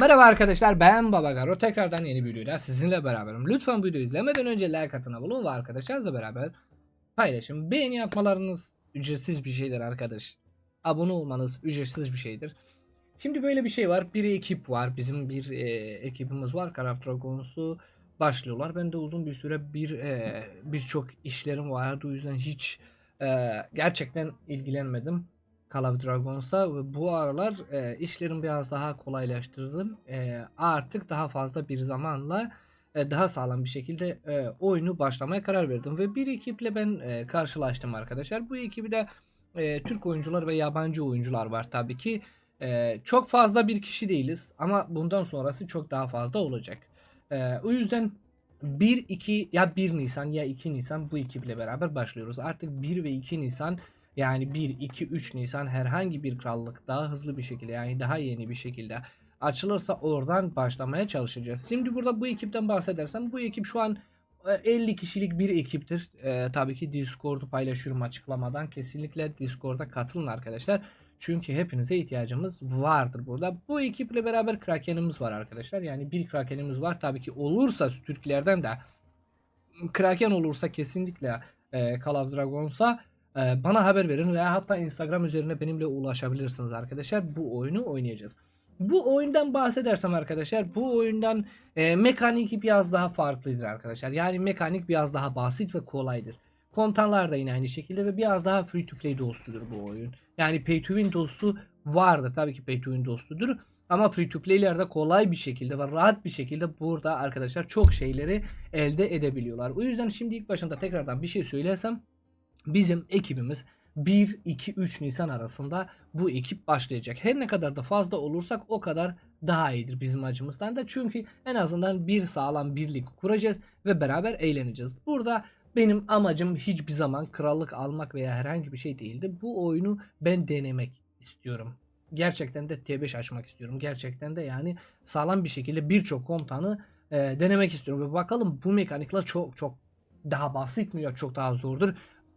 Merhaba arkadaşlar ben Babagaro tekrardan yeni bir videoyla sizinle beraberim. Lütfen videoyu izlemeden önce like atına bulun ve arkadaşlarınızla beraber paylaşın. Beğeni yapmalarınız ücretsiz bir şeydir arkadaş. Abone olmanız ücretsiz bir şeydir. Şimdi böyle bir şey var. Bir ekip var. Bizim bir e, ekibimiz var. Craft Dragons'u başlıyorlar. Ben de uzun bir süre bir e, birçok işlerim vardı. O yüzden hiç e, gerçekten ilgilenmedim. Call of Dragons'a bu aralar e, işlerim biraz daha kolaylaştırdım. E, artık daha fazla bir zamanla e, daha sağlam bir şekilde e, oyunu başlamaya karar verdim ve bir ekiple ben e, karşılaştım arkadaşlar. Bu ekibi de e, Türk oyuncular ve yabancı oyuncular var tabii ki. E, çok fazla bir kişi değiliz ama bundan sonrası çok daha fazla olacak. E, o yüzden 1 2 ya 1 Nisan ya 2 Nisan bu ekiple beraber başlıyoruz. Artık 1 ve 2 Nisan yani 1, 2, 3 Nisan herhangi bir krallık daha hızlı bir şekilde yani daha yeni bir şekilde açılırsa oradan başlamaya çalışacağız. Şimdi burada bu ekipten bahsedersem bu ekip şu an e, 50 kişilik bir ekiptir. E, tabii ki Discord'u paylaşıyorum açıklamadan. Kesinlikle Discord'a katılın arkadaşlar. Çünkü hepinize ihtiyacımız vardır burada. Bu ekiple beraber Kraken'imiz var arkadaşlar. Yani bir Kraken'imiz var. Tabii ki olursa Türklerden de Kraken olursa kesinlikle e, Call of Dragons'a ee, bana haber verin veya hatta Instagram üzerine benimle ulaşabilirsiniz arkadaşlar. Bu oyunu oynayacağız. Bu oyundan bahsedersem arkadaşlar bu oyundan e, mekanik biraz daha farklıdır arkadaşlar. Yani mekanik biraz daha basit ve kolaydır. Kontanlar da yine aynı şekilde ve biraz daha free to play dostudur bu oyun. Yani pay to win dostu vardır. Tabii ki pay to win dostudur. Ama free to play'lerde kolay bir şekilde ve rahat bir şekilde burada arkadaşlar çok şeyleri elde edebiliyorlar. O yüzden şimdi ilk başında tekrardan bir şey söylesem bizim ekibimiz 1, 2, 3 Nisan arasında bu ekip başlayacak. Her ne kadar da fazla olursak o kadar daha iyidir bizim açımızdan da. Çünkü en azından bir sağlam birlik kuracağız ve beraber eğleneceğiz. Burada benim amacım hiçbir zaman krallık almak veya herhangi bir şey değildi. Bu oyunu ben denemek istiyorum. Gerçekten de T5 açmak istiyorum. Gerçekten de yani sağlam bir şekilde birçok komutanı e, denemek istiyorum. Ve bakalım bu mekanikler çok çok daha basit mi ya çok daha zordur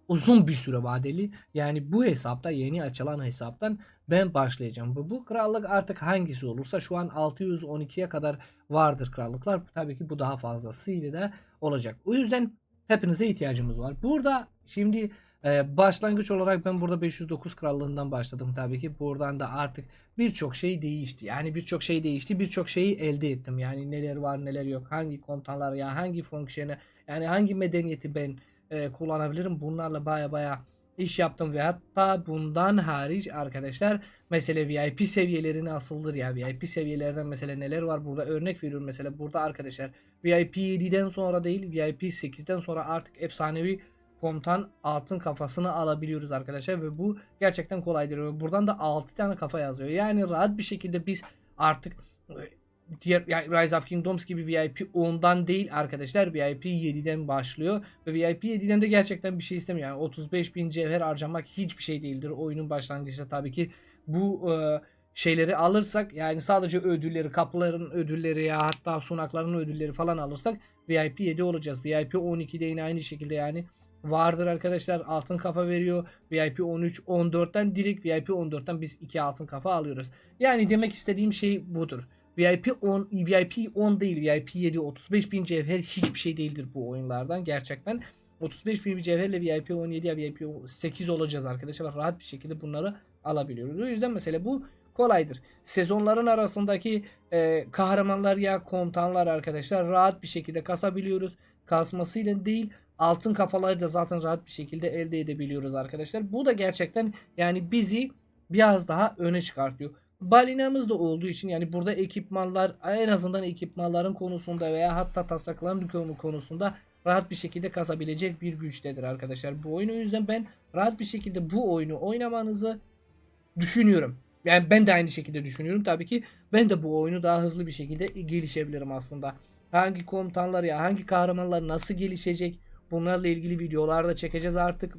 uzun bir süre vadeli. Yani bu hesapta yeni açılan hesaptan ben başlayacağım. Bu, bu krallık artık hangisi olursa şu an 612'ye kadar vardır krallıklar. Tabii ki bu daha fazlasıyla da olacak. O yüzden hepinize ihtiyacımız var. Burada şimdi e, başlangıç olarak ben burada 509 krallığından başladım tabii ki. Buradan da artık birçok şey değişti. Yani birçok şey değişti. Birçok şeyi elde ettim. Yani neler var neler yok. Hangi kontanlar ya hangi fonksiyonu yani hangi medeniyeti ben e, kullanabilirim. Bunlarla baya baya iş yaptım ve hatta bundan hariç arkadaşlar mesela VIP seviyeleri nasıldır ya. VIP seviyelerden mesela neler var? Burada örnek veriyorum mesela. Burada arkadaşlar VIP 7'den sonra değil VIP 8'den sonra artık efsanevi komutan altın kafasını alabiliyoruz arkadaşlar ve bu gerçekten kolaydır. Ve buradan da 6 tane kafa yazıyor. Yani rahat bir şekilde biz artık diğer yani Rise of Kingdoms gibi VIP 10'dan değil arkadaşlar VIP 7'den başlıyor ve VIP 7'den de gerçekten bir şey istemiyor. Yani 35 bin cevher harcamak hiçbir şey değildir. Oyunun başlangıcında tabii ki bu e, şeyleri alırsak yani sadece ödülleri kapıların ödülleri ya hatta sunakların ödülleri falan alırsak VIP 7 olacağız. VIP 12'de yine aynı şekilde yani vardır arkadaşlar altın kafa veriyor. VIP 13 14'ten direkt VIP 14'ten biz 2 altın kafa alıyoruz. Yani demek istediğim şey budur. VIP 10 VIP 10 değil VIP 7 35 bin cevher hiçbir şey değildir bu oyunlardan gerçekten. 35 bin cevherle VIP 17 ya VIP 8 olacağız arkadaşlar. Rahat bir şekilde bunları alabiliyoruz. O yüzden mesela bu. Kolaydır. Sezonların arasındaki e, kahramanlar ya komutanlar arkadaşlar rahat bir şekilde kasabiliyoruz. Kasmasıyla değil altın kafaları da zaten rahat bir şekilde elde edebiliyoruz arkadaşlar. Bu da gerçekten yani bizi biraz daha öne çıkartıyor balinamız da olduğu için yani burada ekipmanlar en azından ekipmanların konusunda veya hatta taslakların konusunda rahat bir şekilde kasabilecek bir güçtedir arkadaşlar bu oyun. O yüzden ben rahat bir şekilde bu oyunu oynamanızı düşünüyorum. Yani ben de aynı şekilde düşünüyorum. Tabii ki ben de bu oyunu daha hızlı bir şekilde gelişebilirim aslında. Hangi komutanlar ya hangi kahramanlar nasıl gelişecek bunlarla ilgili videolar da çekeceğiz artık.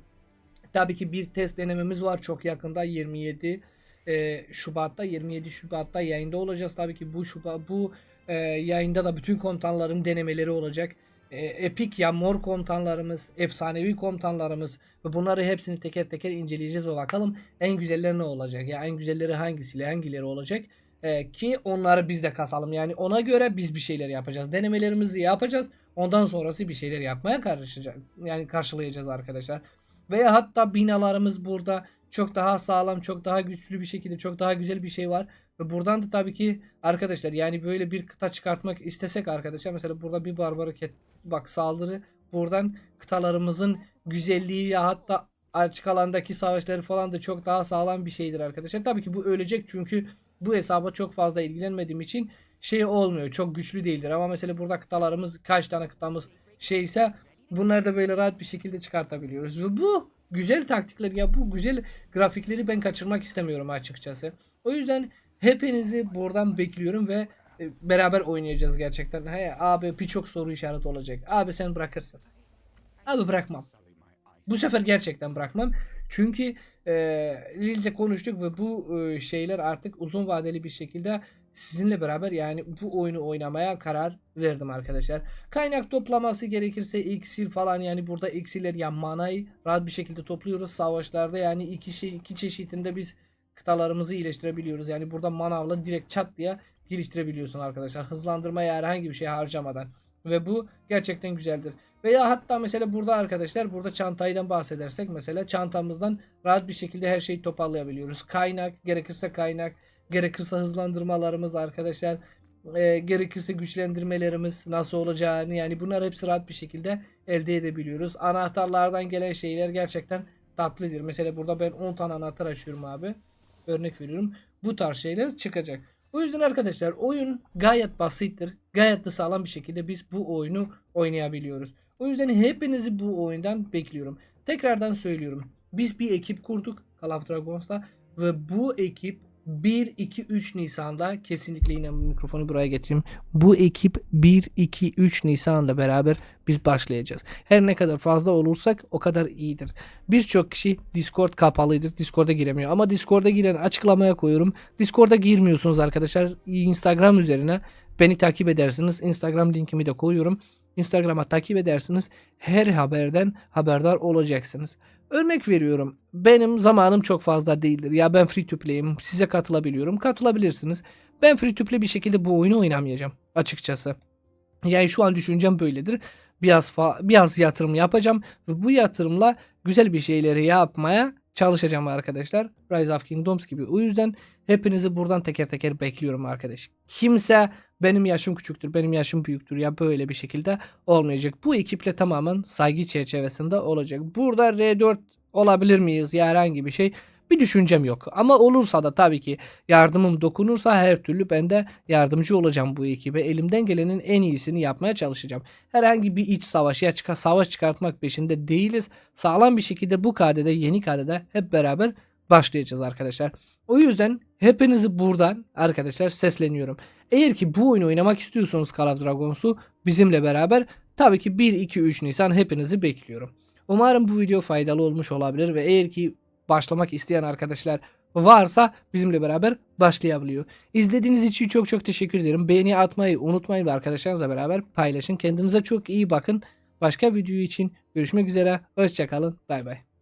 Tabii ki bir test denememiz var çok yakında 27 e, Şubat'ta 27 Şubat'ta yayında olacağız. Tabii ki bu Şubat bu e, yayında da bütün komutanların denemeleri olacak. E, epik ya mor komutanlarımız, efsanevi komutanlarımız ve bunları hepsini teker teker inceleyeceğiz ve bakalım en güzelleri ne olacak? Ya en güzelleri hangisiyle hangileri olacak? e, ki onları biz de kasalım. Yani ona göre biz bir şeyler yapacağız. Denemelerimizi yapacağız. Ondan sonrası bir şeyler yapmaya karışacak. Yani karşılayacağız arkadaşlar. Veya hatta binalarımız burada çok daha sağlam, çok daha güçlü bir şekilde, çok daha güzel bir şey var. Ve buradan da tabii ki arkadaşlar yani böyle bir kıta çıkartmak istesek arkadaşlar mesela burada bir barbarik et- bak saldırı buradan kıtalarımızın güzelliği ya hatta açık alandaki savaşları falan da çok daha sağlam bir şeydir arkadaşlar. Tabii ki bu ölecek çünkü bu hesaba çok fazla ilgilenmediğim için şey olmuyor. Çok güçlü değildir ama mesela burada kıtalarımız kaç tane kıtamız şeyse bunları da böyle rahat bir şekilde çıkartabiliyoruz. Ve bu güzel taktikler ya bu güzel grafikleri ben kaçırmak istemiyorum açıkçası. O yüzden hepinizi buradan bekliyorum ve e, beraber oynayacağız gerçekten. He abi birçok soru işareti olacak. Abi sen bırakırsın. Abi bırakmam. Bu sefer gerçekten bırakmam. Çünkü e, Lille'de konuştuk ve bu e, şeyler artık uzun vadeli bir şekilde sizinle beraber yani bu oyunu oynamaya karar verdim arkadaşlar. Kaynak toplaması gerekirse iksir falan yani burada iksirler ya manayı rahat bir şekilde topluyoruz savaşlarda yani iki şey iki çeşitinde biz kıtalarımızı iyileştirebiliyoruz. Yani burada manavla direkt çat diye geliştirebiliyorsun arkadaşlar. Hızlandırmaya herhangi bir şey harcamadan. Ve bu gerçekten güzeldir. Veya hatta mesela burada arkadaşlar burada çantaydan bahsedersek mesela çantamızdan rahat bir şekilde her şeyi toparlayabiliyoruz. Kaynak gerekirse kaynak gerekirse hızlandırmalarımız arkadaşlar e, gerekirse güçlendirmelerimiz nasıl olacağını yani bunlar hepsi rahat bir şekilde elde edebiliyoruz. Anahtarlardan gelen şeyler gerçekten tatlıdır. Mesela burada ben 10 tane anahtar açıyorum abi. Örnek veriyorum. Bu tarz şeyler çıkacak. O yüzden arkadaşlar oyun gayet basittir. Gayet de sağlam bir şekilde biz bu oyunu oynayabiliyoruz. O yüzden hepinizi bu oyundan bekliyorum. Tekrardan söylüyorum. Biz bir ekip kurduk Call of Dragons'ta ve bu ekip 1 2 3 Nisan'da kesinlikle yine mikrofonu buraya getireyim. Bu ekip 1 2 3 Nisan'da beraber biz başlayacağız. Her ne kadar fazla olursak o kadar iyidir. Birçok kişi Discord kapalıydır. Discord'a giremiyor. Ama Discord'a giren açıklamaya koyuyorum. Discord'a girmiyorsunuz arkadaşlar. Instagram üzerine beni takip edersiniz. Instagram linkimi de koyuyorum. Instagram'a takip edersiniz. Her haberden haberdar olacaksınız. Örnek veriyorum. Benim zamanım çok fazla değildir. Ya ben free to play'im. Size katılabiliyorum. Katılabilirsiniz. Ben free to play bir şekilde bu oyunu oynamayacağım açıkçası. Yani şu an düşüncem böyledir. Biraz biraz yatırım yapacağım ve bu yatırımla güzel bir şeyleri yapmaya çalışacağım arkadaşlar. Rise of Kingdoms gibi. O yüzden hepinizi buradan teker teker bekliyorum arkadaş. Kimse benim yaşım küçüktür, benim yaşım büyüktür ya böyle bir şekilde olmayacak. Bu ekiple tamamen saygı çerçevesinde olacak. Burada R4 olabilir miyiz ya herhangi bir şey bir düşüncem yok. Ama olursa da tabii ki yardımım dokunursa her türlü ben de yardımcı olacağım bu ekibe. Elimden gelenin en iyisini yapmaya çalışacağım. Herhangi bir iç savaş ya çıka savaş çıkartmak peşinde değiliz. Sağlam bir şekilde bu kadede yeni kadede hep beraber başlayacağız arkadaşlar. O yüzden hepinizi buradan arkadaşlar sesleniyorum. Eğer ki bu oyunu oynamak istiyorsanız Call of Dragons'u bizimle beraber tabii ki 1 2 3 Nisan hepinizi bekliyorum. Umarım bu video faydalı olmuş olabilir ve eğer ki başlamak isteyen arkadaşlar varsa bizimle beraber başlayabiliyor. İzlediğiniz için çok çok teşekkür ederim. Beğeni atmayı unutmayın ve arkadaşlarınızla beraber paylaşın. Kendinize çok iyi bakın. Başka video için görüşmek üzere. Hoşçakalın. Bay bay.